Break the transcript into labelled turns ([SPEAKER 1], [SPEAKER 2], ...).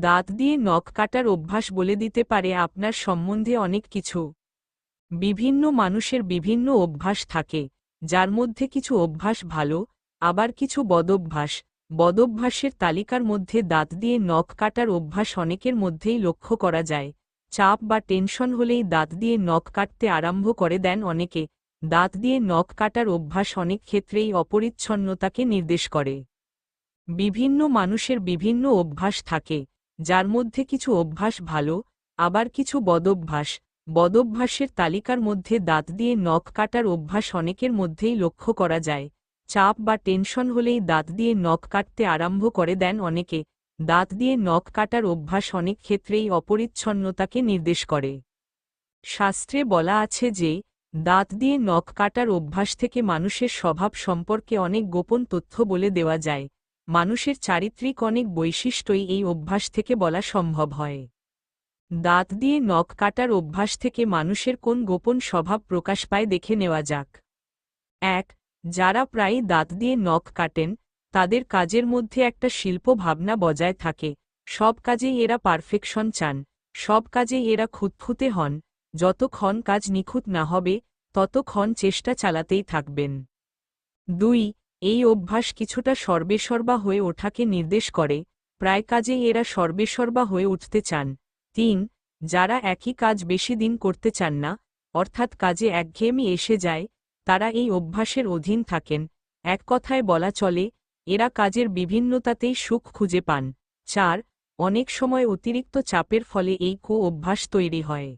[SPEAKER 1] দাঁত দিয়ে নখ কাটার অভ্যাস বলে দিতে পারে আপনার সম্বন্ধে অনেক কিছু। বিভিন্ন মানুষের বিভিন্ন অভ্যাস থাকে, যার মধ্যে কিছু অভ্যাস ভালো, আবার কিছু বদভ্যাস। বদভ্যাসের তালিকার মধ্যে দাঁত দিয়ে নখ কাটার অভ্যাস অনেকের মধ্যেই লক্ষ্য করা যায়। চাপ বা টেনশন হলেই দাঁত দিয়ে নখ কাটতে আরম্ভ করে দেন অনেকে। দাঁত দিয়ে নখ কাটার অভ্যাস অনেক ক্ষেত্রেই অপরিচ্ছন্নতাকে নির্দেশ করে। বিভিন্ন মানুষের বিভিন্ন অভ্যাস থাকে যার মধ্যে কিছু অভ্যাস ভালো, আবার কিছু বদভ্যাস। বদভ্যাসের তালিকার মধ্যে দাঁত দিয়ে নখ কাটার অভ্যাস অনেকের মধ্যেই লক্ষ্য করা যায়। চাপ বা টেনশন হলেই দাঁত দিয়ে নখ কাটতে আরম্ভ করে দেন অনেকে। দাঁত দিয়ে নখ কাটার অভ্যাস অনেক ক্ষেত্রেই অপরিচ্ছন্নতাকে নির্দেশ করে। শাস্ত্রে বলা আছে যে, দাঁত দিয়ে নখ কাটার অভ্যাস থেকে মানুষের স্বভাব সম্পর্কে অনেক গোপন তথ্য বলে দেওয়া যায়। মানুষের চারিত্রিক অনেক বৈশিষ্ট্যই এই অভ্যাস থেকে বলা সম্ভব হয়। দাঁত দিয়ে নখ কাটার অভ্যাস থেকে মানুষের কোন গোপন স্বভাব প্রকাশ পায় দেখে নেওয়া যাক। এক, যারা প্রায়ই দাঁত দিয়ে নখ কাটেন, তাদের কাজের মধ্যে একটা শিল্প ভাবনা বজায় থাকে। সব কাজেই এরা পারফেকশন চান, সব কাজেই এরা খুঁতখুঁতে হন, যতক্ষণ কাজ নিখুঁত না হবে, ততক্ষণ চেষ্টা চালাতেই থাকবেন। দুই এই অভ্যাস কিছুটা সর্বেসর্বা হয়ে ওঠাকে নির্দেশ করে, প্রায় কাজেই এরা সর্বেসর্বা হয়ে উঠতে চান। তিন, যারা একই কাজ বেশি দিন করতে চান না, অর্থাৎ কাজে একঘেয়েমি এসে যায়, তারা এই অভ্যাসের অধীন থাকেন। এক কথায় বলা চলে, এরা কাজের বিভিন্নতাতেই সুখ খুঁজে পান। চার, অনেক সময় অতিরিক্ত চাপের ফলে এই কু অভ্যাস তৈরি হয়।